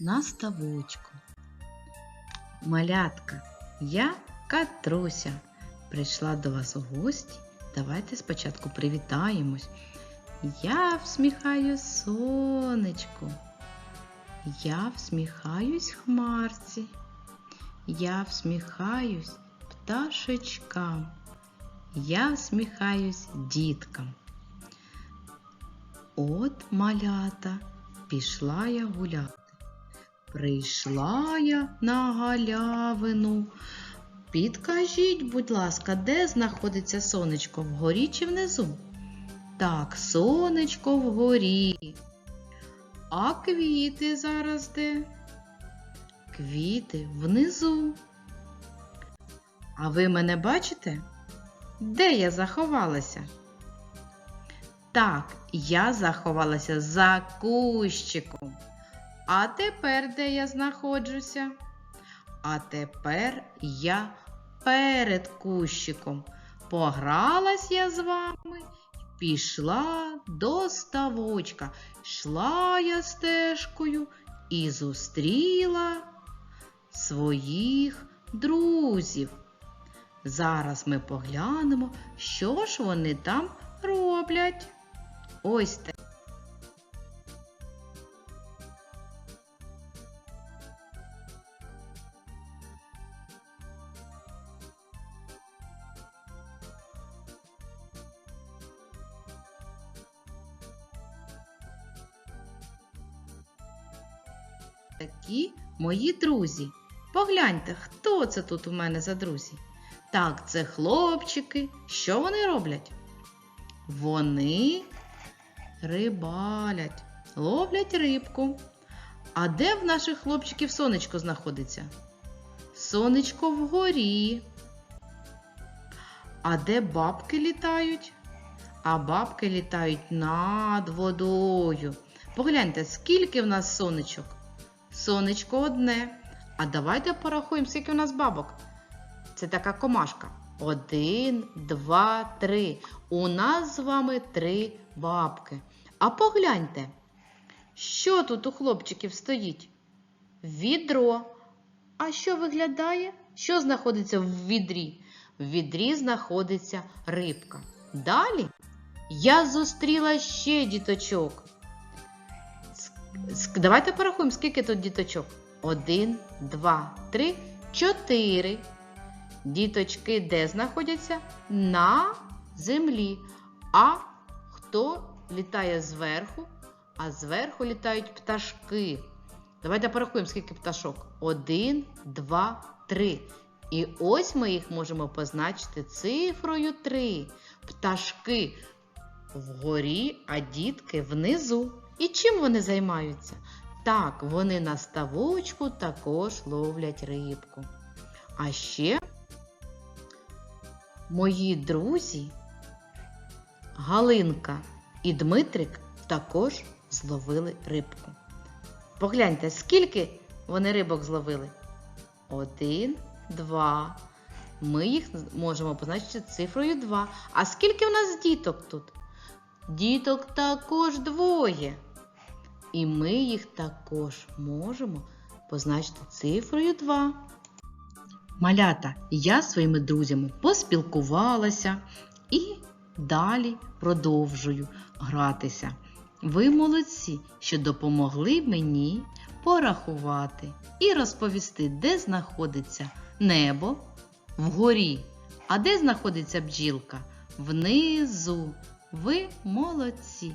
на ставочку. Малятка, я Катруся. Прийшла до вас у гості. Давайте спочатку привітаємось. Я всміхаю сонечку. Я всміхаюсь хмарці. Я всміхаюсь пташечкам. Я всміхаюсь діткам. От малята, пішла я гуляти. Прийшла я на галявину. Підкажіть, будь ласка, де знаходиться сонечко, вгорі чи внизу? Так, сонечко вгорі. А квіти зараз де? Квіти внизу. А ви мене бачите? Де я заховалася? Так, я заховалася за кущиком. А тепер де я знаходжуся? А тепер я перед кущиком. Погралась я з вами, пішла до ставочка, йшла я стежкою і зустріла своїх друзів. Зараз ми поглянемо, що ж вони там роблять. Ось те. Такі мої друзі. Погляньте, хто це тут у мене за друзі? Так, це хлопчики. Що вони роблять? Вони рибалять, ловлять рибку. А де в наших хлопчиків сонечко знаходиться? Сонечко вгорі. А де бабки літають? А бабки літають над водою. Погляньте, скільки в нас сонечок? Сонечко одне. А давайте порахуємо, скільки у нас бабок. Це така комашка. Один, два, три. У нас з вами три бабки. А погляньте, що тут у хлопчиків стоїть? Відро. А що виглядає? Що знаходиться в відрі? В відрі знаходиться рибка. Далі я зустріла ще діточок. Давайте порахуємо, скільки тут діточок. Один, два, три, чотири. Діточки де знаходяться? На землі. А хто літає зверху? А зверху літають пташки. Давайте порахуємо, скільки пташок. Один, два, три. І ось ми їх можемо позначити цифрою 3. Пташки вгорі, а дітки внизу. І чим вони займаються? Так, вони на ставочку також ловлять рибку. А ще мої друзі Галинка і Дмитрик також зловили рибку. Погляньте, скільки вони рибок зловили? Один, два. Ми їх можемо позначити цифрою 2. А скільки в нас діток тут? Діток також двоє. І ми їх також можемо позначити цифрою 2. Малята, я зі своїми друзями поспілкувалася і далі продовжую гратися. Ви молодці, що допомогли мені порахувати і розповісти, де знаходиться небо вгорі, а де знаходиться бджілка внизу. Ви молодці.